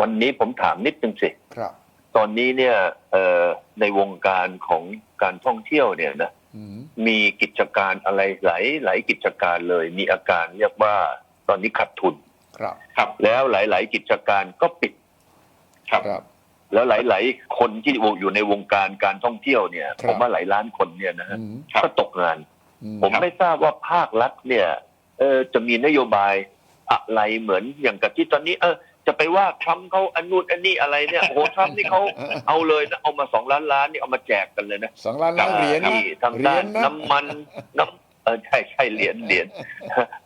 วันนี้ผมถามนิดนึงสิครับ ตอนนี้เนี่ยเอ่อในวงการของการท่องเที่ยวเนี่ยนะอืมมีกิจการอะไรหลายหลายกิจการเลย มีอาการเรียกว่าตอนนี้ขาดทุน ครับ ครับ แล้วหลาย ๆ กิจการก็ปิด ครับครับแล้วหลาย ๆ คนที่อยู่ในวงการการท่องเที่ยวเนี่ยครับผมว่าหลายล้านคนเนี่ยนะฮะอืมครับก็ตกงานอืมผมไม่ทราบว่าภาครัฐเนี่ย เออจะมีนโยบายอะไรเหมือนอย่างกับที่ตอนนี้ เออ จะไปว่าทรัมป์เขาอันนู้นอันนี้อะไรเนี่ยโอ้โหทรัมป์นี่เขาเอาเลยนะเอามาสองล้านล้านนี่เอามาแจกกันเลยนะสองล้านล้านเหรียญนะที่ทางเหรีด้ายนญนะน้ำมันน้ำเออใช่ใช่เหรียญเหรียญ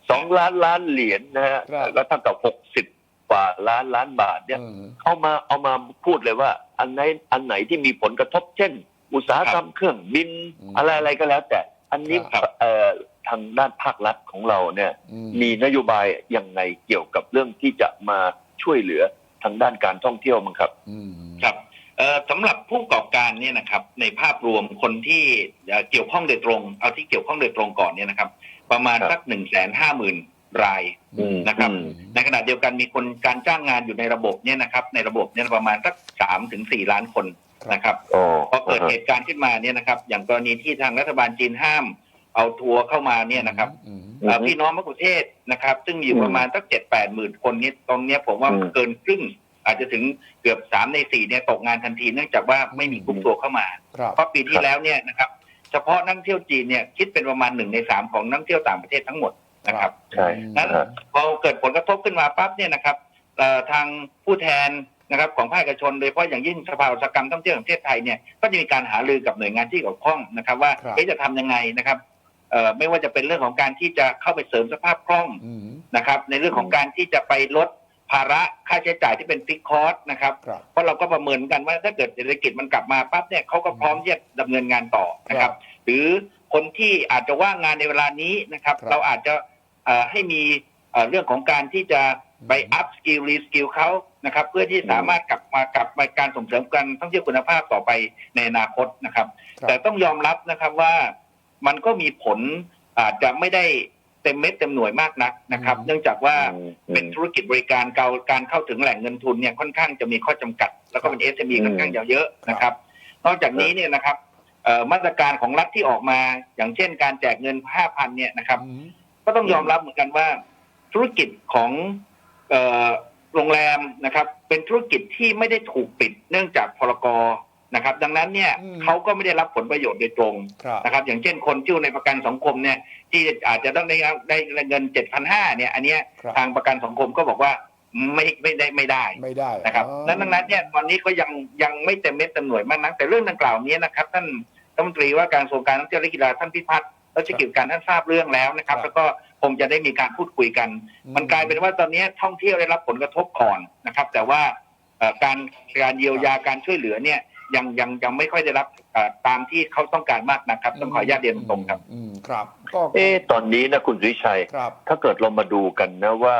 สองล้านล้านเหรียญนะฮะครับแล้วเท่ากับหกสิบกว่าล้านล้านบาทเนี่ยอืมเอามาเอามาพูดเลยว่า อันไหนอันไหนที่มีผลกระทบ เช่น อุตสาหกรรมเครื่องบินอืมอะไรอะไรก็แล้ว แต่อันนี้ครับเอ่อทางด้านภาครัฐของเราเนี่ยอืมมีนโยบายยังไงเกี่ยวกับเรื่องที่จะมา ช่วยเหลือทางด้านการท่องเที่ยวมั้งครับอืมครับเอ่อสำหรับผู้ประกอบการเนี่ยนะครับในภาพรวมคนที่เอ่อเกี่ยวข้องโดยตรง เอาที่เกี่ยวข้องโดยตรงก่อนเนี่ยนะครับ ประมาณครับสักหนึ่งแสนห้าหมื่นรายอืมนะครับอืมในขณะเดียวกันมีคนการจ้างงานอยู่ในระบบเนี่ยนะครับ ในระบบเนี่ยประมาณสักสามถึงสี่ล้านคนนะครับอ๋อพอเกิดเหตุการณ์ขึ้นมาเนี่ยนะครับ อย่างกรณีที่ทางรัฐบาลจีนห้าม เอาทัวร์เข้ามาเนี่ยนะครับอืมเอ่อพี่น้องมะกุเทศนะครับ ซึ่งอยู่ประมาณสักเจ็ดแปดหมื่นคนนี้ตรงเนี้ยผมว่าอืมเกินครึ่ง อาจจะถึงเกือบสามในสี่เนี่ยตกงานทันทีเนื่องจากว่าไม่มีกรุ๊ปทัวร์เข้ามาครับเพราะปีที่แล้วเนี่ยนะครับ เฉพาะนักท่องเที่ยวจีนเนี่ยคิดเป็นประมาณหนึ่งในสามของนักท่องเที่ยวต่างประเทศทั้งหมดนะครับใช่นั้นฮะพอเกิดผลกระทบขึ้นมาปั๊บเนี่ยนะครับเอ่อทางผู้แทนนะครับของภาคเอกชนโดยเฉพาะอย่างยิ่งสภาอุตสาหกรรมท่องเที่ยวแห่งประเทศไทยเนี่ยก็จะมีการหารือกับหน่วยงานที่เกี่ยวข้องนะครับ ว่าครับเอ๊ะจะทำยังไงนะครับเอ่อ ไม่ว่าจะเป็นเรื่องของการที่จะเข้าไปเสริมสภาพคล่องอืมนะครับ ในเรื่องของการที่จะไปลดภาระค่าใช้จ่ายที่เป็นฟิกคอร์สนะครับครับ เพราะเราก็ประเมินกันว่าถ้าเกิดเศรษฐกิจมันกลับมาปั๊บเนี่ยเขาก็พร้อมที่จะดำเนินงานต่อนะครับ หรือคนที่อาจจะว่างงานในเวลานี้นะครับครับเราอาจจะเอ่อให้มีเอ่อเรื่องของการที่จะไปอืมอัพสกิลรีสกิลเขานะครับ เพื่อที่สามารถกลับมากลับมาการส่งเสริมการท่องเที่ยวคุณภาพต่อไปในอนาคตนะครับครับแต่ต้องยอมรับนะครับว่า มันก็มีผลอาจจะไม่ได้เต็มเม็ดเต็มหน่วยมากนักนะครับอืมเนื่องจากว่าอืมเป็นธุรกิจบริการเกาการเข้าถึงแหล่งเงินทุนเนี่ยค่อนข้างจะมีข้อจำกัด แล้วก็เป็น SME อืมค่อนข้างเยอะนะครับ นอกจากนี้เนี่ยนะครับเอ่อมาตรการของรัฐที่ออกมา อย่างเช่นการแจกเงิน 5,000 เนี่ยนะครับอืมก็ต้องยอมรับเหมือนกันว่า ธุรกิจของเอ่อโรงแรมนะครับ เป็นธุรกิจที่ไม่ได้ถูกปิด เนื่องจากพรก นะครับ ดังนั้นเนี่ยอืมเขาก็ไม่ได้รับผลประโยชน์โดยตรงครับนะครับ อย่างเช่นคนที่อยู่ในประกันสังคมเนี่ย ที่อาจจะต้องได้ได้เงิน7,500เนี่ย อันเนี้ยครับทางประกันสังคมก็บอกว่าไม่ไม่ได้ไม่ได้ไม่ได้นะครับอ๋อนั้นดังนั้นเนี่ยตอนนี้ก็ยังยังไม่เต็มเม็ดเต็มหน่วยมากนักแต่เรื่องดังกล่าวนี้นะครับ ท่านรัฐมนตรีว่าการกระทรวงการท่องเที่ยวและกีฬาท่านพิพัฒน์รัชกิจการท่านทราบเรื่องแล้วนะครับ แล้วก็คงจะได้มีการพูดคุยกัน มันกลายเป็นว่าตอนนี้ท่องเที่ยวได้รับผลกระทบก่อนนะครับ แต่ว่าเอ่อการการเยียวยาการช่วยเหลือเนี่ย ยังยังยังไม่ค่อยได้รับเอ่อตามที่เขาต้องการมากนะครับต้องขออนุญาตเรียนตรงๆครับ อืมครับ ก็เอ๊ะตอนนี้นะคุณสุวิชัยครับถ้าเกิดเรามาดูกันนะว่า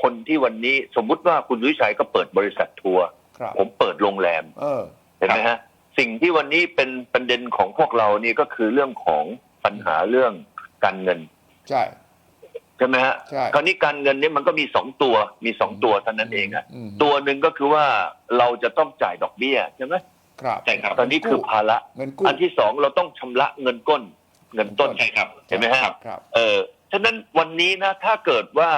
คนที่วันนี้สมมุติว่าคุณสุวิชัยก็เปิดบริษัททัวร์ครับผมเปิดโรงแรมเออเห็นไหมฮะสิ่งที่วันนี้เป็นประเด็นของพวกเรานี่ก็คือเรื่องของปัญหาเรื่องการเงิน ใช่ใช่ไหมฮะใช่คราวนี้การเงินนี่มันก็มีสองตัวมีสองตัวเท่านั้นเองอะมตัวหนึ่งก็คือว่าเราจะต้องจ่ายดอกเบี้ยใช่ไหม ครับ ใช่ครับ ตอนนี้คือภาระเงินกู้อันที่สองเราต้องชำระเงินก้น เงินต้นใช่ครับเห็นไหมฮะครับ เออฉะนั้นวันนี้นะถ้าเกิดว่า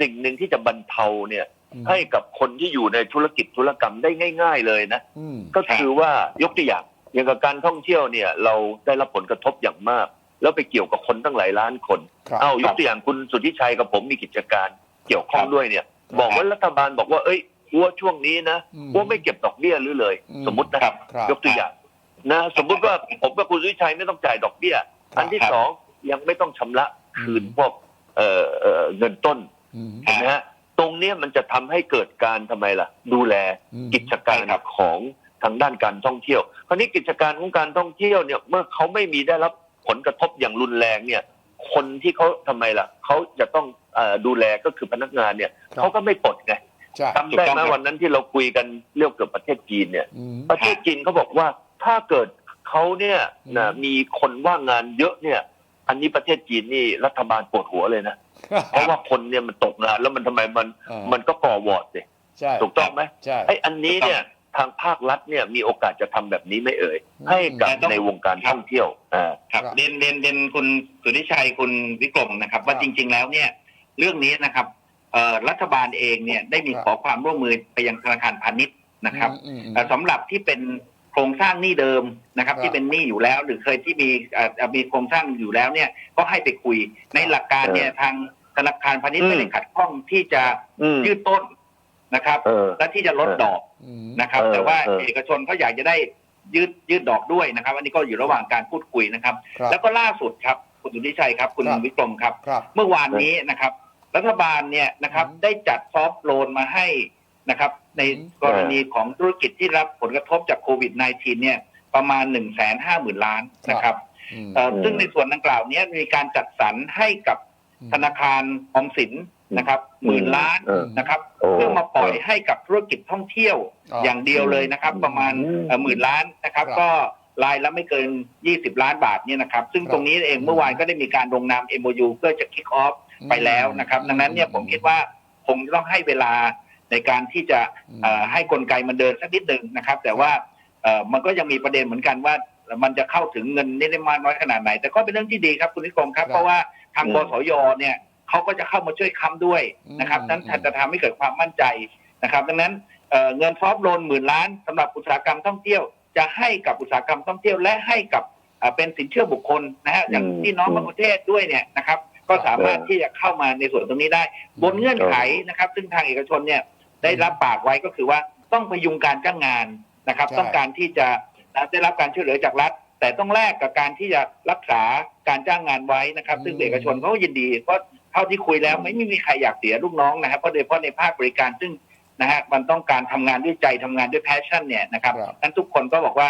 สิ่งหนึ่งที่จะบรรเทาเนี่ยอืมให้กับคนที่อยู่ในธุรกิจธุรกรรมได้ง่าย ๆ เลยนะอืมก็คือว่ายกตัวอย่างอย่างกับการท่องเที่ยวเนี่ย เราได้รับผลกระทบอย่างมาก แล้วไปเกี่ยวกับคนตั้งหลายล้านคนครับเอายกตัวอย่างคุณสุทธิชัยกับผมมีกิจการเกี่ยวข้องด้วยเนี่ย บอกว่ารัฐบาลบอกว่าเอ้ย วัวช่วงนี้นะอืมวัวไม่เก็บดอกเบี้ยหรือเลยอืมสมมตินะครับครับ ยกตัวอย่างนะสมมุติว่าผมกับคุณสุทธิชัยไม่ต้องจ่ายดอกเบี้ย อันที่ครับสองยังไม่ต้องชำระคืนอืมพวกเอ่อเอ่อเงินต้นอืมเห็นไหมฮะตรงเนี้ยมันจะทำให้เกิดการทำไมล่ะ ดูแลอืมกิจการใช่ครับของทางด้านการท่องเที่ยว คราวนี้กิจการของการท่องเที่ยวเนี่ยเมื่อเขาไม่มีได้รับผลกระทบอย่างรุนแรงเนี่ย คนที่เขาทำไมล่ะเขาจะต้องเออดูแลก็คือพนักงานเนี่ยครับเขาก็ไม่ปลดไง ใช่จำได้ถูกต้องไหมครับ วันนั้นที่เราคุยกันเรื่องเกี่ยวกับประเทศจีนเนี่ย อืม ประเทศจีนเขาบอกว่าถ้าเกิดเขาเนี่ยนะอืม มีคนว่างงานเยอะเนี่ย อันนี้ประเทศจีนนี่รัฐบาลปวดหัวเลยนะ เพราะว่าคนเนี่ยมันตกงานแล้วมันทำไมมันอ่ามันก็ก่อวอร์ดเลยใช่ถูกต้องไหมใช่ ไอ้อันนี้เนี่ยทางภาครัฐเนี่ยมีโอกาสจะทำแบบนี้ไหม่เอ่ย อืม ให้กับแต่ต้อง ในวงการท่องเที่ยวอ่า ครับครับเรียนเรียนเรียนคุณสุทธิชัยคุณวิกรมนะครับ ว่าครับจริง ๆแล้วเนี่ย เรื่องนี้นะครับเอ่อ รัฐบาลเองเนี่ยได้มีครับขอความร่วมมือไปยังธนาคารพาณิชย์นะครับอืมอืมเอ่อสำหรับที่เป็นโครงสร้างหนี้เดิมนะครับครับ ที่เป็นหนี้อยู่แล้ว หรือเคยที่มีเอ่อมีโครงสร้างอยู่แล้วเนี่ยก็ให้ไปคุยในหลักการเนี่ยทางธนาคารพาณิชย์อืมไม่ได้ขัดข้องที่จะอืมยืดต้นนะครับเออและที่จะลดเออดอกอืมนะครับเออแต่ว่าเออเอกชนเขาอยากจะได้ยืดยืดดอกด้วยนะครับ อันนี้ก็อยู่ระหว่างการพูดคุยนะครับครับแล้วก็ล่าสุดครับคุณสุทธิชัยครับ คุณครับวิกรมครับครับ เมื่อวานนี้นะครับ รัฐบาลเนี่ยนะครับอืมได้จัดซอฟต์โลนมาให้นะครับ ในอืมกรณีของธุรกิจที่รับผลกระทบจากโควิด -19 เนี่ยประมาณ1นึ่งแสนห้าหมื่นล้านนะครับอืมเอ่ออืมซึ่งในส่วนดังกล่าวเนี้มีการจัดสรรให้กับธนาคารออมสินนะครับหมื่นล้านเออนะครับโอ้เพื่อมาปล่อยให้กับธุรกิจท่องเที่ยวอ๋อออย่างเดียวเลยนะครับ ประมาณอืมหมื่นล้านนะครับครับ ก็รายละไม่เกิน 20 ล้านบาทเนี่ยนะครับ ซึ่งครับตรงนี้เองเมื่อวานก็ได้มีการลงนาม MOU เพื่อจะ kick off ไปแล้วนะครับ ดังนั้นเนี่ยผมคิดว่าคงต้องให้เวลาในการที่จะอืมเอ่อให้กลไกมันเดินสักนิดหนึ่งนะครับ แต่ว่าเอ่อมันก็ยังมีประเด็นเหมือนกันว่ามันจะเข้าถึงเงินนี่ได้มากน้อยขนาดไหน แต่ก็เป็นเรื่องที่ดีครับคุณนิคมครับครับเพราะว่าทางอืบมสยเนี่ยเขาก็จะเข้ามาช่วยค้ำด้วยนะครับอืมนั้นอืมจะทำให้เกิดความมั่นใจนะครับ ดังนั้นเอ่อเงินซอฟต์โลนหมื่นล้านสำหรับอุตสาหกรรมท่องเที่ยวจะให้กับอุตสาหกรรมท่องเที่ยวและให้กับเอ่อเป็นสินเชื่อบุคคลนะฮะอย่างอืมพี่น้องบางประเทศด้วยเนี่ยนะครับ ก็สามารถเออที่จะเข้ามาในส่วนตรงนี้ได้ บนเงื่อนไขนะครับ ซึ่งทางเอกชนเนี่ยได้รับปากไว้ก็คือว่าต้องพยุงการจ้างงานนะครับใช่ต้องการที่จะได้รับการช่วยเหลือจากรัฐ แต่ต้องแลกกับการที่จะรักษาการจ้างงานไว้นะครับ ซึ่งเอกชนเขาก็ยินดีเพราะเท่าที่คุยแล้วไม่ไม่มีใครอยากเสียลูกน้องนะครับเพราะโดยเฉพาะในภาคบริการซึ่งนะฮะมันต้องการทำงานด้วยใจทำงานด้วยแพชชั่นเนี่ยนะครับครับนั้นทุกคนก็บอกว่า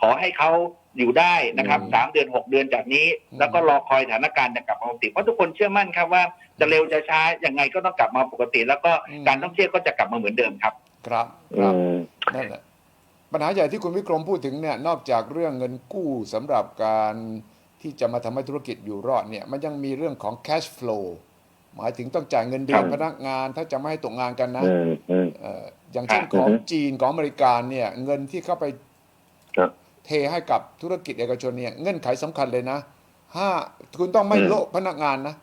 ขอให้เขาอยู่ได้นะครับอืมสามเดือนหกเดือนจากนี้อืมแล้วก็รอคอยสถานการณ์จะกลับมาปกติเพราะทุกคนเชื่อมั่นครับว่าจะเร็วจะช้ายังไงก็ต้องกลับมาปกติ แล้วก็การท่องเที่ยวก็จะกลับมาเหมือนเดิมครับ ครับคอืรับมนั่นแหละปัญหาใหญ่ที่คุณวิกรมพูดถึงเนี่ยนอกจากเรื่องเงินกู้สำหรับการที่จะมาทำให้ธุรกิจอยู่รอดเนี่ยมันยังมีเรื่องของ cash flow หมายถึงต้องจ่ายเงินเดือนครับพนักงานถ้าจะไม่ให้ตกงานกันนะอืมอืมเอ่ออย่างเช่นของอือฮึจีนของอเมริกาเนี่ย เงินที่เข้าไปครับ เทให้กับธุรกิจเอกชนเนี่ยเงื่อนไขสำคัญเลยนะห้าคุณต้องไม่อืมโละพนักงานนะ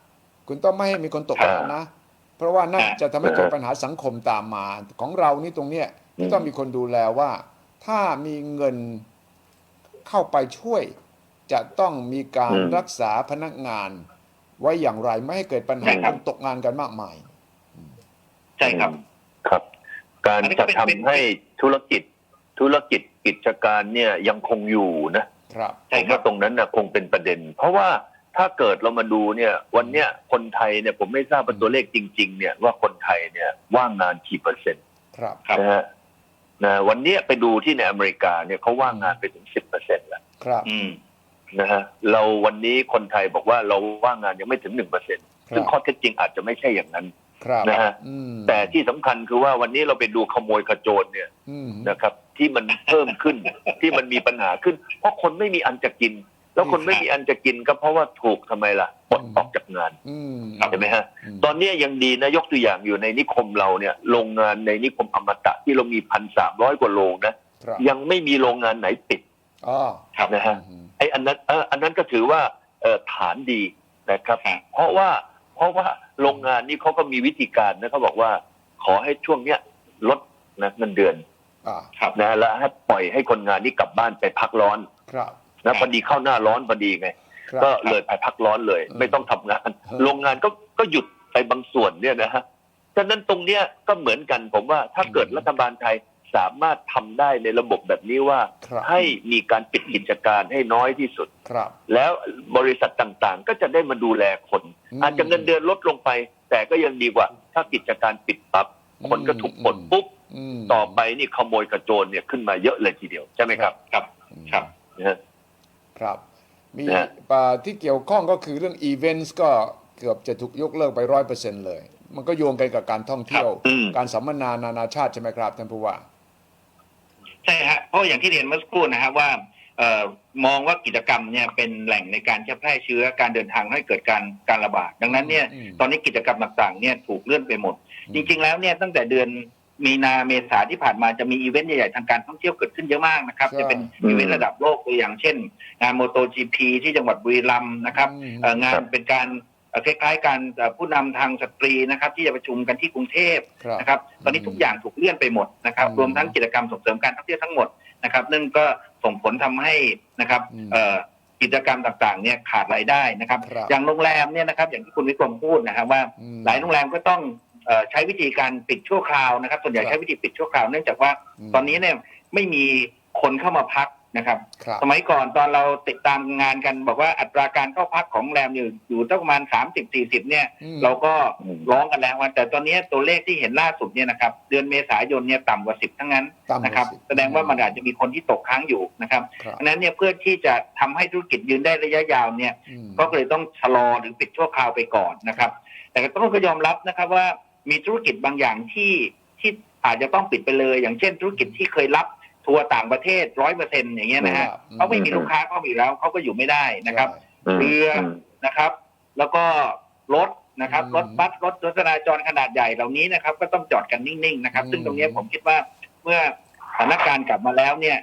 คุณต้องไม่ให้มีคนตกงานนะ เพราะว่านั่นอ่าจะทำให้เกิดอ่าปัญหาสังคมตามมาของเรานี่ตรงเนี้ยที่ต้องมีคนดูแลว่า ถ้ามีเงินเข้าไปช่วย จะต้องมีการอืมรักษาพนักงาน ไว้อย่างไรไม่ให้เกิดปัญหาใช่ครับคนตกงานกันมากมายใช่ครับครับ การอันนี้ก็จะเป็นเป็นทำให้ธุรกิจธุรกิจ กิจการเนี่ยยังคงอยู่นะครับใช่ผมครัว่าบตรงนั้นนะคงเป็นประเด็น เพราะว่าถ้าเกิดเรามาดูเนี่ย วันเนี้ยคนไทยเนี่ยผมไม่ทราบเป็นตัวเลขจริง ๆ เนี่ยว่าคนไทยเนี่ยว่างงานกี่เปอร์เซ็นต์ครับครับนะฮะนะวันเนี้ยไปดูที่ในอเมริกาเนี่ยเขาว่างงานไปถึงสิบเปอร์เซ็นต์แล้วครับ อืมนะฮะเราวันนี้คนไทยบอกว่าเราว่างงานยังไม่ถึงหนึ่งเปอร์เซ็นต์ครัซึ่งบข้อเท็จจริงอาจจะไม่ใช่อย่างนั้น ครับนะฮะอืมแต่ที่สำคัญคือว่าวันนี้เราไปดูขโมยขโจรเนี่ยอืม นะครับ ที่มันเพิ่มขึ้น ที่มันมีปัญหาขึ้น เพราะคนไม่มีอันจะกิน แล้วคนไม่มีอันจะกินก็เพราะว่าถูกทำไมล่ะปลดออกจากงานอืมเห็นไหมฮะมตอนเนี้ยยังดีนะยกตัวอย่างอยู่ในนิคมเราเนี่ยโรงงานในนิคมอมตะที่เรามีพันสามร้อยกว่าโรงนะครับยังไม่มีโรงงานไหนปิดอ๋อครับนะฮะ อืม ไอ้อันนั้นเอออันนั้นก็ถือว่าเออฐานดีนะครับ ครับเพราะว่า เพราะว่าโรงงานนี้เขาก็มีวิธีการนะเขาบอกว่า ขอให้ช่วงเนี้ยลดนะเงินเดือนอ่าครับนะแล้วให้ปล่อยให้คนงานนี้กลับบ้านไปพักร้อนครับ นะพอดีเข้าหน้าร้อนพอดีไง ครับ ก็เลยไปพักร้อนเลย อืมไม่ต้องทำงาน อืม โรงงานก็ก็หยุดไปบางส่วนเนี่ยนะฮะฉะนั้นตรงเนี้ยก็เหมือนกันผมว่าถ้าเกิดรัฐบาลไทย สามารถทำได้ในระบบแบบนี้ว่า ครับ ให้มีการปิดกิจการให้น้อยที่สุด ครับ แล้วบริษัทต่างๆ ก็จะได้มาดูแลคน อืมอาจจะเงินเดือนลดลงไป แต่ก็ยังดีกว่า ถ้ากิจการปิดปั๊บคนก็ถูกปลดปุ๊บ ม ต่อไปนี่ขโมยกระโจนเนี่ยขึ้นมาเยอะเลยทีเดียว ใช่ไหมครับ ครับ ครับนะฮะ ครับมีนะฮะ อ่าที่เกี่ยวข้องก็คือเรื่องอีเวนต์ก็เกือบจะถูกยกเลิกไปร้อยเปอร์เซ็นเลย มันก็โยงกันกับการท่องเที่ยว อืม การสัมมนานานาชาติใช่ไหมครับท่านผู้ว่า ใช่ฮะเพราะอย่างที่เรียนเมื่อสักครู่นะครับว่าเอ่อมองว่ากิจกรรมเนี่ยเป็นแหล่งในการจะแพร่เชื้อการเดินทางให้เกิดการการระบาด ดังนั้นเนี่ยอืม ตอนนี้กิจกรรมต่างๆเนี่ยถูกเลื่อนไปหมด จริงๆแล้วเนี่ยตั้งแต่เดือนมีนาเมษาที่ผ่านมาจะมีอีเวนต์ใหญ่ๆทางการท่องเที่ยวเกิดขึ้นเยอะมากนะครับ ใช่ จะเป็นอีเวนต์ระดับโลกตัวอย่างเช่น งานโมโต GP ที่จังหวัดบุรีรัมย์นะครับ อืม เอ่องานครับเป็นการเอ่อ คล้ายๆการเอ่อผู้นำทางสตรีนะครับ ที่จะประชุมกันที่กรุงเทพครับนะครับ ตอนนี้ทุกอย่างถูกเลื่อนไปหมดนะครับอืมรวมทั้งกิจกรรมส่งเสริมการท่องเที่ยวทั้งหมดนะครับนั่นก็ส่งผลทำให้นะครับอืมเอ่อกิจกรรมต่างๆเนี่ยขาดรายได้นะครับครับ อย่างโรงแรมเนี่ยนะครับอย่างที่คุณวิกรมพูดนะครับว่าอืมหลายโรงแรมก็ต้องเอ่อใช้วิธีการปิดชั่วคราวนะครับ ส่วนใหญ่ครับใช้วิธีปิดชั่วคราวเนื่องจากว่าอืมตอนนี้เนี่ยไม่มีคนเข้ามาพัก นะครับครับ สมัยก่อนตอนเราติดตามงานกันบอกว่าอัตราการเข้าพักของโรงแรมอยู่อยู่ตั้งประมาณสามสิบสี่สิบเนี่ยอืมเราก็อืมร้องกันแล้วว่าแต่ตอนนี้ตัวเลขที่เห็นล่าสุดเนี่ยนะครับเดือนเมษายนเนี่ยต่ำกว่าสิบทั้งนั้นต่ำกว่านะครับ10แสดงว่ามันอาจจะมีคนที่ตกค้างอยู่นะครับครับอันนั้นเนี่ยเพื่อที่จะทำให้ธุรกิจยืนได้ระยะยาวเนี่ยอืมก็เลยต้องชะลอหรือปิดชั่วคราวไปก่อนนะครับ แต่ก็ต้องก็ยอมรับนะครับว่ามีธุรกิจบางอย่างที่ที่อาจจะต้องปิดไปเลย อย่างเช่นธุรกิจที่เคยรับ ทัวร์ต่างประเทศร้อยเปอร์เซ็นต์อย่างเงี้ยนะฮะครับเขาไม่มีลูกค้าเข้ามาอยู่แล้วเขาก็อยู่ไม่ได้นะครับใช่มเรืออมนะครับ แล้วก็รถนะครับอืมรถบัสรถรถจราจรขนาดใหญ่เหล่านี้นะครับ ก็ต้องจอดกันนิ่งๆนะครับ อืม ซึ่งตรงเนี้ยผมคิดว่าเมื่อสถานการณ์กลับมาแล้วเนี่ย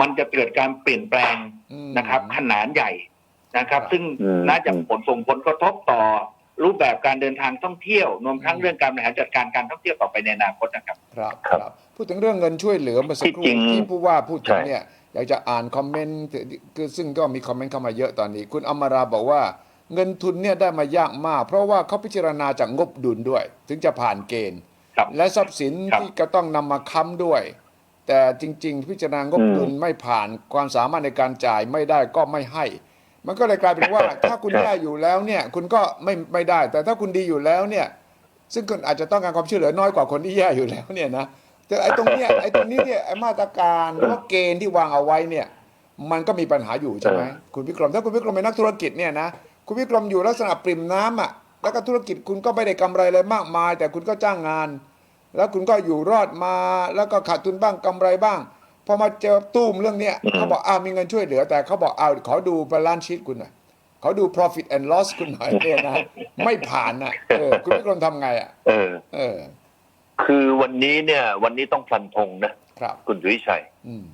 มันจะเกิดการเปลี่ยนแปลง อืม นะครับขนาดใหญ่นะครับครับซึ่งอืมน่าจะผลส่งผลกระทบต่อรูปแบบการเดินทางท่องเที่ยวรวมทั้งอืม เรื่องการบริหารจัดการการท่องเที่ยวต่อไปในอนาคตนะครับ ครับครับครับ พูดถึงเรื่องเงินช่วยเหลือเมื่อสักครู่ที่จริงที่ผู้ว่าพูดถึงใช่เนี่ยอยากจะอ่านคอมเมนต์คือซึ่งก็มีคอมเมนต์เข้ามาเยอะตอนนี้ คุณอมราบอกว่าเงินทุนเนี่ยได้มายากมาก เพราะว่าเขาพิจารณาจากงบดุลด้วย ถึงจะผ่านเกณฑ์ ครับและทรัพย์สินครับที่ก็ต้องนำมาค้ำด้วย แต่จริง ๆ พิจารณางบอืมดุลไม่ผ่านความสามารถในการจ่ายไม่ได้ก็ไม่ให้ มันก็เลยกลายเป็นว่า ถ้าคุณได้อยู่แล้วเนี่ยคุณก็ไม่ไม่ได้ แต่ถ้าคุณดีอยู่แล้วเนี่ย ซึ่งคุณอาจจะต้องการความช่วยเหลือน้อยกว่าคนที่แย่อยู่แล้วเนี่ยนะ แต่ไอ้ตรงเนี้ยไอ้ตรงนี้เนี่ยไอ้มาตรการหรือว่าเกณฑ์ที่วางเอาไว้เนี่ย มันก็มีปัญหาอยู่ใช่ไหมคุณวิกรมถ้าคุณวิกรมเป็นนักธุรกิจเนี่ยนะคุณวิกรมอยู่ลักษณะปริ่มน้ำอะแล้วก็ธุรกิจคุณก็ไม่ได้กำไรเลยมากมาย แต่คุณก็จ้างงาน แล้วคุณก็อยู่รอดมาแล้วก็ขาดทุนบ้างกำไรบ้างพอมาเจอตุ้มเรื่องเนี้ยอืมเขาบอกอ้าวมีเงินช่วยเหลือ แต่เขาบอกอ้าวขอดู balance sheet คุณหน่อยเขาดู profit and loss คุณหน่อยเนี่ยนะไม่ผ่านนะเออคุณวิกรมทำไงอะเออเออ คือวันนี้เนี่ย วันนี้ต้องฟันธงนะครับ คุณสุวิชัย อืม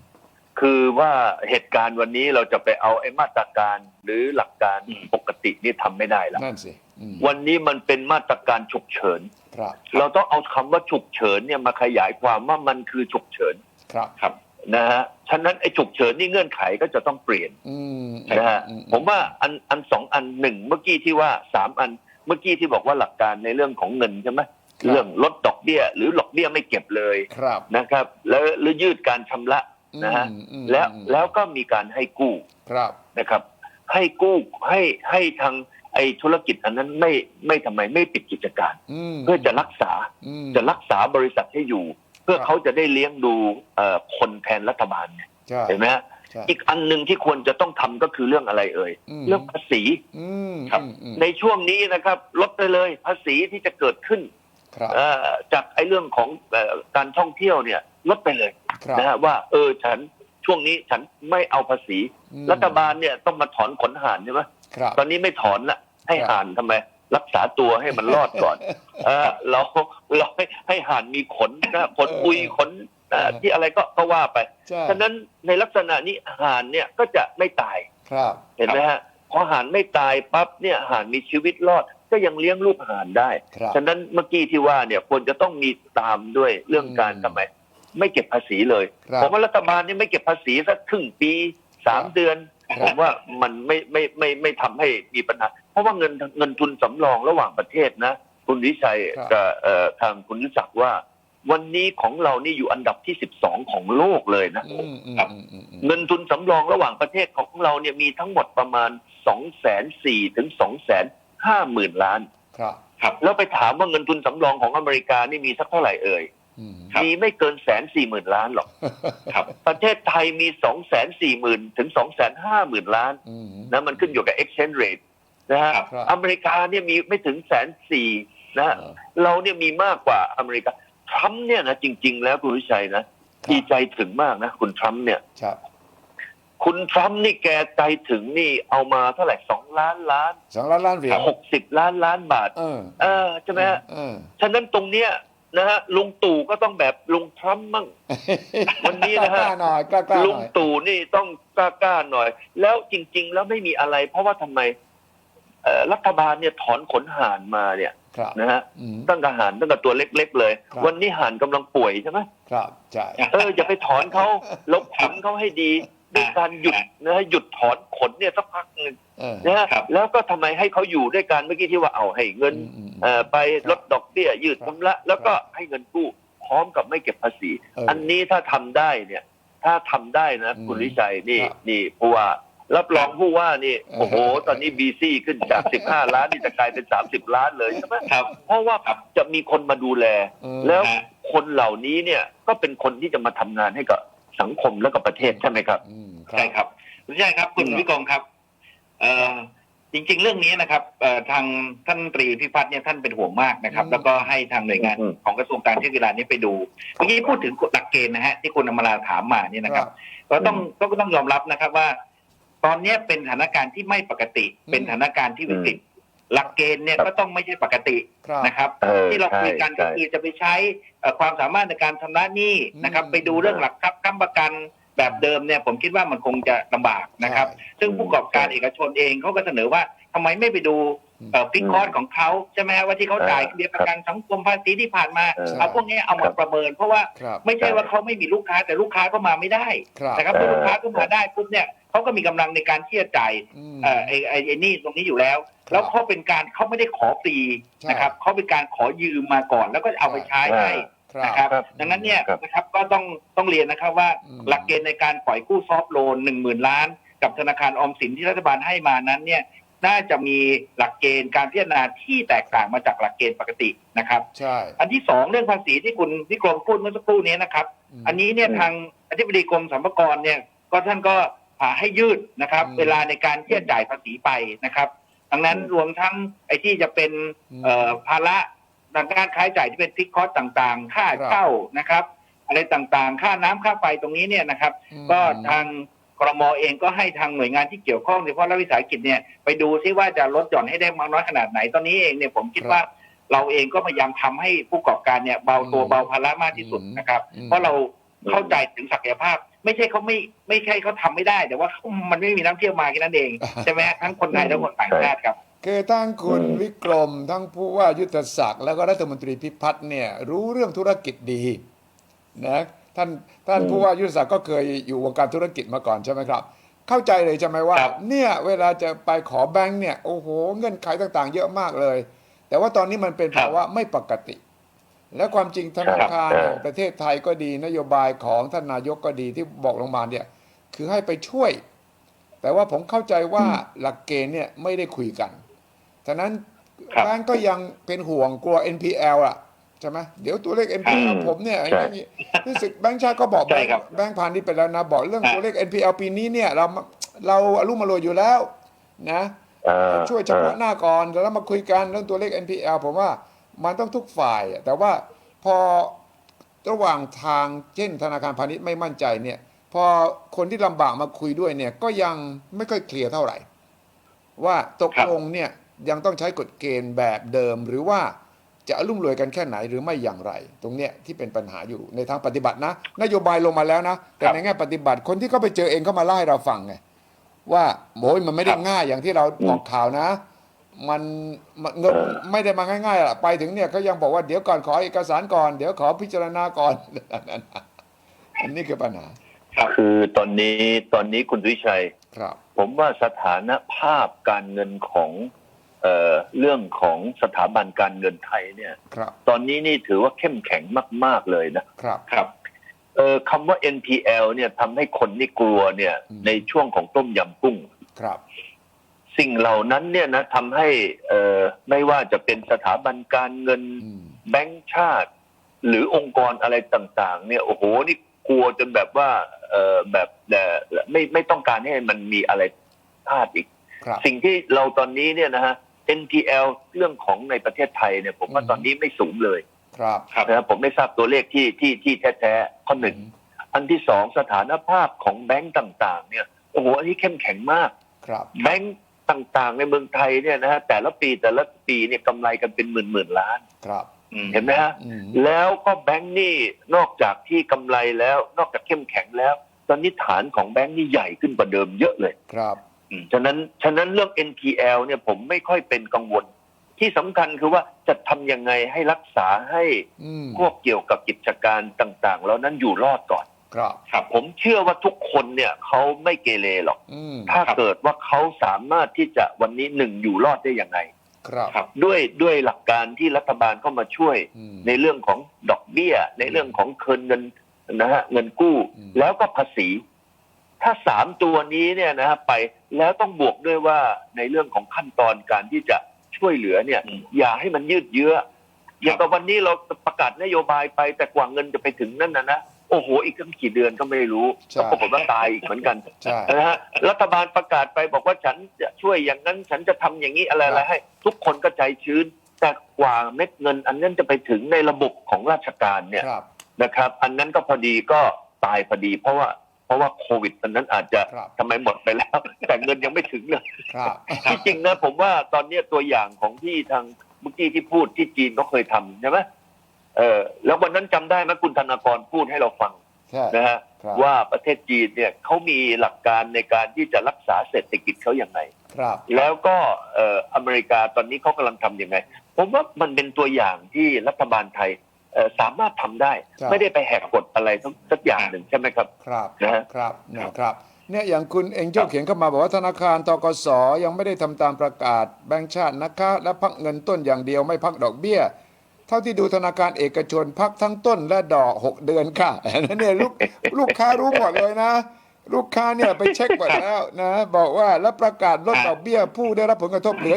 คือว่าเหตุการณ์วันนี้เราจะไปเอาไอ้มาตรการหรือหลักการอืมปกตินี่ทำไม่ได้แล้วนั่นสิอืมวันนี้มันเป็นมาตรการฉุกเฉิน ครับเราต้องเอาคำว่าฉุกเฉินเนี่ยมาขยายความว่ามันคือฉุกเฉินครับ ครับ นะฮะฉะนั้นไอ้ฉุกเฉินนี่เงื่อนไขก็จะต้องเปลี่ยนอืมนะฮะอืผมว่าอันอันสองอันหนึ่งเมื่อกี้ที่ว่าสามอันเมื่อกี้ที่บอกว่าหลักการในเรื่องของเงินใช่ไหมครับ เรื่องลดดอกเบี้ย หรือดอกเบี้ยไม่เก็บเลยครับนะครับ แล้วหรือยืดการชำระนะฮะอืมอืมแล้วอืมแล้วก็มีการให้กู้ครับนะครับ ให้กู้ให้ให้ทางไอ้ธุรกิจอันนั้นไม่ไม่ทำไมไม่ปิดกิจการมเพื่อจะรักษาอืมจะรักษาบริษัทให้อยู่ เพื่อครับเขาจะได้เลี้ยงดูเอ่อคนแทนรัฐบาลเนี่ยใช่เห็นไหมฮะใช่อีกอันหนึ่งที่ควรจะต้องทำก็คือเรื่องอะไรเอ่ยอืมเรื่องภาษีอืมครับอืมอืมในช่วงนี้นะครับ ลดไปเลยภาษีที่จะเกิดขึ้น ครับเอ่อจากไอ้เรื่องของเอ่อการท่องเที่ยวเนี่ยลดไปเลยครับนะฮะว่า เออฉันช่วงนี้ฉันไม่เอาภาษีอืมรัฐบาลเนี่ยต้องมาถอนขนห่านใช่ไหมครับตอนนี้ไม่ถอนละให้ครับห่านทำไม รักษาตัวให้มันรอดก่อนเออเราเราให้ให้ห่านมีขนนะขนปุยขนเอ่อที่อะไรก็ก็ว่าไปใช่ฉะนั้นในลักษณะนี้ห่านเนี่ยก็จะไม่ตายครับเห็นไหมฮะพอห่านไม่ตายปั๊บเนี่ยห่านมีชีวิตรอด ก็ยังเลี้ยงลูกห่านได้ ครับฉะนั้นเมื่อกี้ที่ว่าเนี่ยควรจะต้องมีตามด้วยเรื่องการอืมทำไมไม่เก็บภาษีเลยครับผมว่ารัฐบาลนี่ไม่เก็บภาษีสักครึ่งปีสามครับเดือน ครับ ผมว่ามันไม่ไม่ไม่ไม่ทำให้มีปัญหา เพราะว่าเงินเงินทุนสำรองระหว่างประเทศนะ คุณวิชัยครับ กับเอ่อทางคุณรู้จักว่า วันนี้ของเรานี่อยู่อันดับที่สิบสองของโลกเลยนะ อืมอืมครับอืมอืมอืม เงินทุนสำรองระหว่างประเทศของเราเนี่ยมีทั้งหมดประมาณสองแสนสี่ถึงสองแสน ห้าหมื่นล้าน ครับ ครับ แล้วไปถามว่าเงินทุนสำรองของอเมริกานี่มีสักเท่าไหร่เอ่ยอืมครับมีไม่เกินแสนสี่หมื่นล้านหรอก ครับ ประเทศไทยมีสองแสนสี่หมื่นถึงสองแสนห้าหมื่นล้านอืม นะมันขึ้นอยู่กับ exchange rate นะฮะครับครับอเมริกาเนี่ยมีไม่ถึงแสนสี่นะฮะเออเราเนี่ยมีมากกว่าอเมริกาทรัมป์เนี่ยนะจริง ๆ แล้วคุณวิชัยนะ ดีใจถึงมากนะ คุณทรัมป์เนี่ย ครับ คุณทรัมป์นี่แกใจถึงนี่เอามาเท่าไหร่สองล้านล้านสองล้านล้านเหรียญหกสิบล้านล้านบาท เออ เออใช่ไหมฮะเออฉะนั้นตรงเนี้ยนะฮะลุงตู่ก็ต้องแบบลุงทรัมป์มั่งวันนี้นะฮะกล้าๆหน่อยกล้าๆหลุงน่อยตู่นี่ต้องกล้าๆหน่อย แล้วจริง ๆ แล้วไม่มีอะไร เพราะว่าทำไมเอ่อรัฐบาลเนี่ยถอนขนห่านมาเนี่ยครับนะฮะอืมตั้งแต่ห่านตั้งแต่ตัวเล็ก ๆ เลยครับวันนี้ห่านกำลังป่วยใช่ไหมครับใช่เอออย่าไปถอนเขาลบขุนเขาให้ดี ด้วยการหยุดนะฮะหยุดถอนขนเนี่ยสักพักหนึ่งเออนะฮะครับแล้วก็ทำไมให้เขาอยู่ด้วยกันเมื่อกี้ที่ว่าเอาให้เงินอืมอืมเอ่อไปลดดอกเบี้ยยืดครับชำระแล้วก็ให้เงินกู้พร้อมกับไม่เก็บภาษีเอออัอันนี้ถ้าทำได้เนี่ย ถ้าทำได้นะอืมคุณวิชัยนี่ครับนี่ผู้ว่ารับรองผู้ว่านี่เออโอ้โห ตอนนี้บีซี่ขึ้นจาก 15 ล้านนี่จะกลายเป็น 30 ล้านเลยใช่ไหมครับเพราะว่าจะมีคนมาดูแลเออแล้วฮะคนเหล่านี้เนี่ยก็เป็นคนที่จะมาทำงานให้กับ สังคมและกับประเทศใช่ไหมครับอืมใช่ครับใช่ครับคุณครับวิกรมครับ เอ่อจริง ๆ เรื่องนี้นะครับเอ่อทางท่านตรีพิพัฒน์เนี่ยท่านเป็นห่วงมากนะครับ อืม แล้วก็ให้ทางหน่วยงานอืมของกระทรวงการท่องเที่ยวกีฬานี้ไปดูเมื่อกี้พูดถึงหลักเกณฑ์นะฮะที่คุณอมราถามมาเนี่ยนะครับ ก็ต้องก็ต้องยอมรับนะครับว่า ตอนเนี้ยเป็นสถานการณ์ที่ไม่ปกติอืมเป็นสถานการณ์ที่วิกฤต หลักเกณฑ์เนี่ยก็ต้องไม่ใช่ปกติครับ นะครับ เออที่เราคุยกันก็ใช่คือจะไปใช้เอ่อความสามารถในการชำระหนี้นะครับ อืม ไปดูเรื่องหลักทรัพย์ค้ำประกันแบบเดิมเนี่ยผมคิดว่ามันคงจะลำบากนะครับใช่ซึ่งผู้ประกอบการเอกชนเองเขาก็เสนอว่า ทำไมไม่ไปดูอืมเอ่อฟิกคอร์สของเขาใช่ไหมฮะว่าที่เขาจ่ายเบี้ยประกันสังคมภาษีที่ผ่านมาเออเอาพวกนี้เอามาประเมิน เพราะว่าครับไม่ใช่ว่าเขาไม่มีลูกค้าแต่ลูกค้าก็มาไม่ได้ครับนะครับเออเมื่อลูกค้าก็มาได้ปุ๊บเนี่ยเขาก็มีกำลังในการที่จะจ่ายอืมเอ่อไอ้ไอ้ไอ้หนี่ตรงนี้อยู่แล้ว แล้วเขาเป็นการเขาไม่ได้ขอฟรีใช่นะครับเขาเป็นการขอยืมมาก่อน แล้วก็เอาไปใช้ให้ครันะครับครับดังนั้นเนี่ยครับนะครับก็ต้องต้องเรียนนะครับว่าอืมหลักเกณฑ์ในการปล่อยกู้ซอฟต์โลนหนึ่งหมื่นล้าน กับธนาคารออมสินที่รัฐบาลให้มานั้นเนี่ย น่าจะมีหลักเกณฑ์การพิจารณาที่แตกต่างมาจากหลักเกณฑ์ปกตินะครับ ใช่ อันที่สองเรื่องภาษีที่คุณวิกรมพูดเมื่อสักครู่นี้นะครับมอันนี้เนี่ยอืมทางอธิบดีกรมสรรพากรเนี่ยก็ท่านก็อ่าให้ยืดนะครับ อืมเวลาในการที่จะจ่ายภาษีไปนะครับดังนั้นอืมรวมทั้งไอ้ที่จะเป็นอืมเอ่อภาระทางการค่าใช้จ่ายที่เป็นฟิกคอสต่างๆ ค่าครับ เช่านะครับ อะไรต่างๆ ค่าน้ำค่าไฟตรงนี้เนี่ยนะครับ อืม ก็ทาง กรมเองก็ให้ทางหน่วยงานที่เกี่ยวข้องโดยเฉพาะรัฐวิสาหกิจเนี่ยไปดูซิว่าจะลดหย่อนให้ได้มากน้อยขนาดไหนตอนนี้เองเนี่ยผมคิดครับว่าเราเองก็พยายามทำให้ผู้ประกอบการเนี่ยเบาตัวอืมเบาภาระมากที่สุดอืมนะครับอืมเพราะเราเข้าใจถึงศักยภาพ ไม่ใช่เขาไม่ไม่ใช่เขาทำไม่ได้ แต่ว่ามันไม่มีนักเที่ยวมาแค่นั้นเองใช่ไหมฮะทั้งคนไทยทั้งคนต่างชาติครับคือทั้งคุณอืมวิกรมทั้งผู้ว่ายุทธศักดิ์แล้วก็รัฐมนตรีพิพัฒน์เนี่ยรู้เรื่องธุรกิจดีนะ ท่านท่านอืมผู้ว่ายุทธศักดิ์ก็เคยอยู่วงการธุรกิจมาก่อนใช่ไหมครับ เข้าใจเลยใช่ไหมว่า ครับ เนี่ยเวลาจะไปขอแบงค์เนี่ยโอ้โหเงื่อนไขต่างๆ เยอะมากเลย แต่ว่าตอนนี้มันเป็นภาวะไม่ปกติ และความจริงธนาคารครับ แห่งประเทศไทยก็ดีนโยบายของท่านนายกก็ดีที่บอกลงมาเนี่ยคือให้ไปช่วย แต่ว่าผมเข้าใจว่าหลักเกณฑ์เนี่ยไม่ได้คุยกัน ฉะนั้นครับ แบงก์ก็ยังเป็นห่วงกลัว NPL อะ ใช่ไหมเดี๋ยวตัวเลขอื NPL มผมเนี่ยใช่อย่างนี้รู้สึกแบงก์ชาติก็บอกใช่ครับแบงก์พาณิชย์ไปแล้วนะ บอกเรื่องอะตัวเลข NPL ปีนี้เนี่ย เราเราอารมณ์มารวยอยู่แล้ว นะเอ่อช่วยเฉพาะหน้าก่อนแล้วมาคุยกันเรื่องตัวเลข NPL ผมว่ามันต้องทุกฝ่ายอะแต่ว่าพอระหว่างทางเช่นธนาคารพาณิชย์ไม่มั่นใจเนี่ย พอคนที่ลำบากมาคุยด้วยเนี่ย ก็ยังไม่ค่อยเคลียร์เท่าไหร่ ว่าตกครับลงเนี่ยยังต้องใช้กฎเกณฑ์แบบเดิมหรือว่า จะอรุ่มรวยกันแค่ไหนหรือไม่อย่างไร ตรงเนี้ยที่เป็นปัญหาอยู่ในทางปฏิบัตินะ นโยบายลงมาแล้วนะ แต่ครับในแง่ปฏิบัติคนที่เขาไปเจอเองเขามาเล่าให้เราฟังไงว่าโอ้ยมันไม่ได้ครับง่ายอย่างที่เราอืมออกข่าวนะ มันมันเงินเออไม่ได้มาง่ายๆอะไปถึงเนี่ยเขายังบอกว่าเดี๋ยวก่อนขอเอกสารก่อน เดี๋ยวขอพิจารณาก่อนอันนี้คือปัญหาครับคือตอนนี้ตอนนี้คุณวิชัย ครับ ผมว่าสถานภาพการเงินของ เอ่อเรื่องของสถาบันการเงินไทยเนี่ยครับตอนนี้นี่ถือว่าเข้มแข็งมาก ๆเลยนะครับครับเออคำว่า NPL เนี่ยทำให้คนนี่กลัวเนี่ยอืมในช่วงของต้มยำกุ้งครับ สิ่งเหล่านั้นเนี่ยนะทำให้เอ่อไม่ว่าจะเป็นสถาบันการเงินอืมแบงก์ชาติ หรือองค์กรอะไรต่าง ๆ เนี่ยโอ้โหนี่กลัวจนแบบว่า เออแบบเอ่อไม่ไม่ต้องการให้มันมีอะไรพลาดอีกครับสิ่งที่เราตอนนี้เนี่ยนะฮะ NPL เรื่องของในประเทศไทยเนี่ยผมว่าอืมตอนนี้ไม่สูงเลยครับครับนะครับผมไม่ทราบตัวเลขที่ที่ที่แท้ๆข้อหนึ่งอันที่สองสถานภาพของแบงก์ต่าง ๆ เนี่ยโอ้โหอันนี้เข้มแข็งมากครับแบงก์ต่างๆ ในเมืองไทยเนี่ยนะฮะแต่ละปีแต่ละปีเนี่ยกำไรกันเป็นหมื่นหมื่นๆล้านครับอืมเห็นไหมฮะอืมแล้วก็แบงก์นี่นอกจากที่กำไรแล้วนอกจากเข้มแข็งแล้ว ตอนนี้ฐานของแบงก์นี่ใหญ่ขึ้นกว่าเดิมเยอะเลยครับ ฉะนั้นฉะนั้นเรื่อง NPL เนี่ยผมไม่ค่อยเป็นกังวล ที่สำคัญคือว่าจะทำยังไงให้รักษาให้อืมพวกเกี่ยวกับกิจการต่างๆแล้วนั้นอยู่รอดก่อนครับครับผมเชื่อว่าทุกคนเนี่ยเขาไม่เกเรหรอกอืมถ้าเกิดว่าเขาสามารถที่จะวันนี้หนึ่งอยู่รอดได้ยังไงครับครับด้วยด้วยหลักการที่รัฐบาลเข้ามาช่วยอืมในเรื่องของดอกเบี้ย ในเรื่องของคืนเงินนะฮะเงินกู้อืมแล้วก็ภาษี ถ้าสามตัวนี้เนี่ยนะฮะไปแล้วต้องบวกด้วยว่าในเรื่องของขั้นตอนการที่จะช่วยเหลือเนี่ยอืมอย่าให้มันยืดเยื้ออย่างกับวันนี้เราประกาศนโยบายไปแต่กว่าเงินจะไปถึงนั่นนะนะโอ้โห อีกตั้งกี่เดือนก็ไม่รู้ใช่ก็ปรากฏว่าตายอีกเหมือนกันใช่นะฮะรัฐบาลประกาศไปบอกว่าฉันจะช่วยอย่างนั้นฉันจะทำอย่างนี้อะไรอะไรให้ ทุกคนก็ใจชื้น แต่กว่าเม็ดเงิน อันนั้นจะไปถึงในระบบของราชการเนี่ยครับนะครับ อันนั้นก็พอดีก็ตายพอดี เพราะว่า เพราะว่าโควิดอันนั้นอาจจะครับทำไมหมดไปแล้ว แต่เงินยังไม่ถึงเลยครับที่จริงนะผมว่าตอนเนี้ยตัวอย่างของที่ทางเมื่อกี้ที่พูดที่จีนก็เคยทำใช่ไหมเออแล้ววันนั้นจำได้ไหมคุณธนากรพูดให้เราฟังใช่นะฮะครับว่าประเทศจีนเนี่ยเขามีหลักการในการที่จะรักษาเศรษฐกิจเขาอย่างไร ครับแล้วก็เอ่ออเมริกาตอนนี้เขากำลังทำยังไง ผมว่ามันเป็นตัวอย่างที่รัฐบาลไทยเอ่อ สามารถทำได้ใช่ไม่ได้ไปแหกกฎอะไรสักสักอย่างหนึ่งใช่ไหมครับครับนะฮะครับนะครับเนี่ยอย่างคุณเองเจ้าเขียนเข้ามาบอกว่าธนาคารตกสยังไม่ได้ทำตามประกาศแบงก์ชาตินะคะ และพักเงินต้นอย่างเดียวไม่พักดอกเบี้ย เท่าที่ดูธนาคารเอกชนพักทั้งต้นและดอก 6 เดือนค่ะนั่นเนี่ยลูกลูกค้ารู้หมดเลยนะ ลูกค้าเนี่ยไปเช็คหมดแล้วนะ บอกว่าแล้วประกาศลดดอกเบี้ยผู้ได้รับผลกระทบเหลือ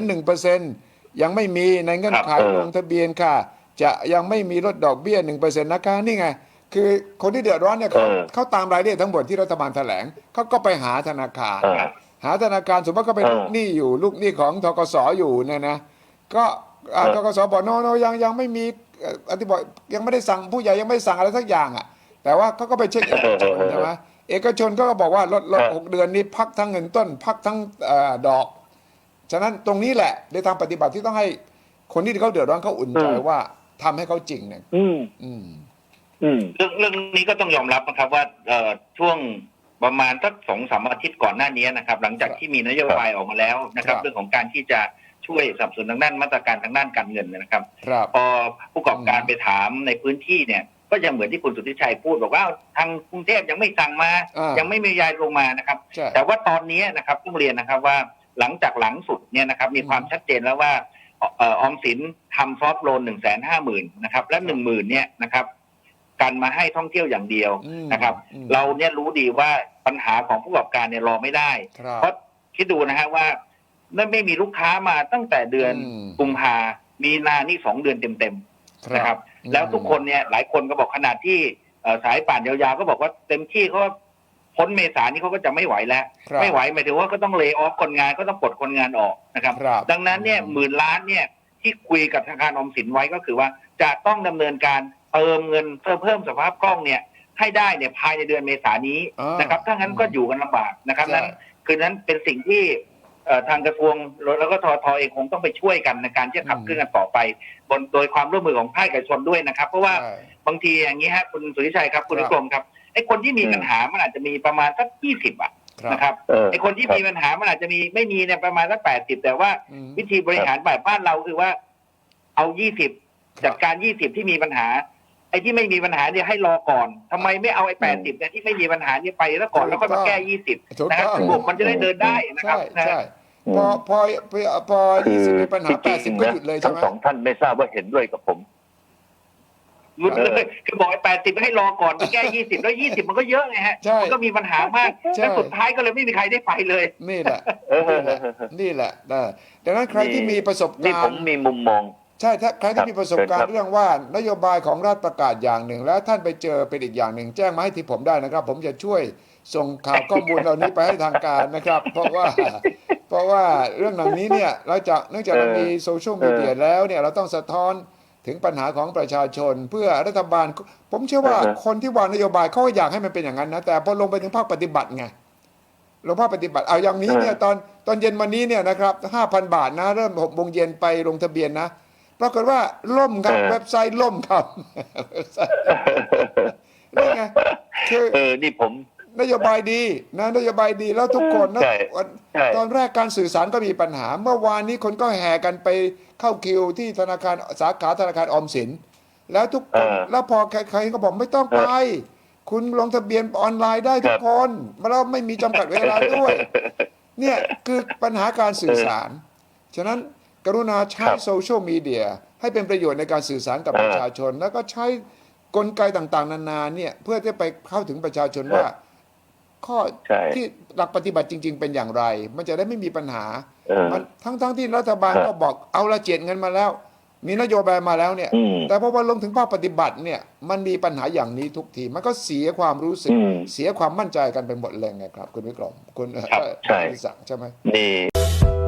1%ยังไม่มีในเงื่อนไขครับเออลงทะเบียนค่ะ จะยังไม่มีลดดอกเบี้ย1%นะคะนี่ไง คือคนที่เดือดร้อนเนี่ยเขาเออเขาตามรายละเอียดทั้งหมดที่รัฐบาลแถลงเขาก็ไปหาธนาคารเออหาธนาคารสมมติก็เป็นเออลูกหนี้อยู่ลูกหนี้ของทกสอยู่เนี่ยนะ ก็อ่าเออทกสบอกโนโนยังยังไม่มีเอ่ออธิบอยยังไม่ได้สั่งผู้ใหญ่ยังไม่ได้สั่งอะไรสักอย่างอะ แต่ว่าเขาก็ไปเช็คเอกชนใช่ไหมเอกชนก็บอกว่าลดลดเออหกเดือนนี้พักทั้งเงินต้น พักทั้งเอ่อดอก ฉะนั้นตรงนี้แหละในทางปฏิบัติที่ต้องให้คนที่เขาเดือดร้อนเขาอุ่นใจว่า ทำให้เขาจริงเนี่ย อืม อืม อืม เรื่องเรื่องนี้ก็ต้องยอมรับนะครับว่าเอ่อช่วงประมาณสักสองสามอาทิตย์ก่อนหน้านี้นะครับ หลังจากที่มีนโยบายออกมาแล้วนะครับ ครับ เรื่องของการที่จะช่วยสนับสนุนทางด้านมาตรการทางด้านการเงินนะครับ ครับ พอผู้ประกอบการอืมไปถามในพื้นที่เนี่ย ก็ยังเหมือนที่คุณสุทธิชัยพูดบอกว่าทางกรุงเทพยังไม่สั่งมา อ่ายั ยังไม่มียายลงมานะครับ ใช่ แต่ว่าตอนนี้นะครับต้องเรียนนะครับว่าหลังจากหลังสุดเนี่ยนะครับมีความชัดเจนแล้วว่าเอ่อเอ่อออมสินทำซอฟต์โลนหนึ่งแสนห้าหมื่นนะครับ และหนึ่งหมื่นเนี่ยนะครับ กันมาให้ท่องเที่ยวอย่างเดียวอืมนะครับอืมเราเนี่ยรู้ดีว่าปัญหาของผู้ประกอบการเนี่ยรอไม่ได้ครับเพราะคิดดูนะฮะว่าไม่ไม่มีลูกค้ามาตั้งแต่เดือนอืมกุมภามีนานี่สองเดือนเต็มๆนะครับอืมแล้วทุกคนเนี่ยหลายคนก็บอกขนาดที่เอ่อสายป่านยาวๆก็บอกว่าเต็มที่เขา พ้นเมษานี่เขาก็จะไม่ไหวแล้ว ครับไม่ไหวหมายถึงว่าก็ต้องเล y o อ f คนงานก็ต้องปลดคนงานออกนะครับ ครับ ดังนั้นเนี่ยหมื่นล้านเนี่ยที่คุยกับธนาคารออมสินไว้ก็คือว่าจะต้องดำเนินการเติมเงินเพิ่มเพิ่มสภาพคล่องเนี่ยให้ได้เนี่ยภายในเดือนเมษายนนี้อ่านนะครับถ้างั้นก็อยู่กันลำบากนะครับใช่ นั้นคือนั้นเป็นสิ่งที่เอ่อทางกระทรวงแล้วก็ทอทอเองคงต้องไปช่วยกันในการที่จะขับเคลื่อนกันต่อไปบนโดยความร่วมมือของภาคเอกชนด้วยนะครับ เพราะว่า ใช่ บางทีอย่างนี้ฮะคุณสุริชัยครับคุณครับนิกรมครับ ไอ้คนที่มีอืมปัญหามันอาจจะมีประมาณสักยี่สิบอะครับนะครับเออไอ้คนที่มีปัญหามันอาจจะมีไม่มีเนี่ยประมาณสักแปดสิบแต่ว่าอืมวิธีบริหารแบบบ้านเราคือว่า เอายี่สิบครับจัดการยี่สิบที่มีปัญหา ไอ้ที่ไม่มีปัญหาเนี่ยให้รอก่อนทำไมไม่เอาไอ้แปดสิบเนี่ยที่ไม่มีปัญหาเนี่ยไปแล้วก่อนแล้วก็มาแก้ยี่สิบถูกนะครับต้องระบบมันจะได้เดินได้นะครับใช่นะใช่พอพอพอพอคืยี่อสิบมีปัญหาจแปริดสิบงๆก็นะหยุดเลยใช่ทั้งไหมสองท่านไม่ทราบว่าเห็นด้วยกับผม หยุดเอเลอยคือบอกไอ้แปดสิบให้รอก่อนไปแก้ยี่สิบแล้วยี่สิบมันก็เยอะไงฮะใช่มันก็มีปัญหามากใช่ แล้วสุดท้ายก็เลยไม่มีใครได้ไปเลย นี่แหละเออนี่แหละนี่แหละนะดังนั้นใครที่มีประสบนี่การผมณ์ มีมุมมอง ใช่ถ้าใครครัที่บมีประสบการเชิญครัณ์บ เรื่องว่านโยบายของรัฐประกาศอย่างหนึ่ง แล้วท่านไปเจอเป็นอีกอย่างหนึ่ง แจ้งมาให้ที่ผมได้นะครับ ผมจะช่วยส่งข่าวข้อมูลเหล่านี้ไปให้ทางการนะครับ เพราะว่าเพราะว่าเรื่องเหล่านี้เนี่ยเราจะเนื่องจากเรามีโซเชียลมีเดียแล้วเนี่ยเราต้องสะท้อน ถึงปัญหาของประชาชนเพื่อรัฐบาล ผมเชื่อว่าเออคนที่วางนโยบายเขาก็อยากให้มันเป็นอย่างนั้นนะแต่พอลงไปถึงภาคปฏิบัติไงลงภาคปฏิบัติเอาอย่างนี้เนี่ยตอนตอนเย็นวันนี้เนี่ยนะครับห้าพันบาทนะ เริ่มหกโมงเย็นไปลงทะเบียนนะปรากฏว่าล่มครับเออเว็บไซต์ล่มครับเว็บไซต์นี่ไงคือเออนี่ผม นโยบายดีนะนโยบายดีแล้วทุกคนนะใช่วันใช่ ตอนแรกการสื่อสารก็มีปัญหา เมื่อวานนี้คนก็แห่กันไปเข้าคิวที่ธนาคารสาขาธนาคารออมสิน แล้วทุกคนเออแล้วพอใครๆก็บอกไม่ต้องไป คุณลงทะเบียนออนไลน์ได้ทุกคนแล้วไม่มีจำกัดเวลาด้วย เนี่ยคือปัญหาการสื่อสาร ฉะนั้นกรุณาใช้ครับโซเชียลมีเดียให้เป็นประโยชน์ในการสื่อสารกับเออประชาชน แล้วก็ใช้กลไกต่างๆ นานาเนี่ยเพื่อที่ไปเข้าถึงประชาชนเออว่า ข้อใช่ที่หลักปฏิบัติจริง ๆ เป็นอย่างไร มันจะได้ไม่มีปัญหาเออมันทั้งๆที่รัฐบาลครับก็บอกเอาละเจ็ดเงินมาแล้ว มีนโยบายมาแล้วเนี่ยอืมแต่พอมาลงถึงภาคปฏิบัติเนี่ยมันมีปัญหาอย่างนี้ทุกที มันก็เสียความรู้สึกอืมเสียความมั่นใจกันเป็นหมดเลยไงครับ คุณวิกรมคุณเอ่อครับใช่คุณศักดิ์ใช่ไหมนี่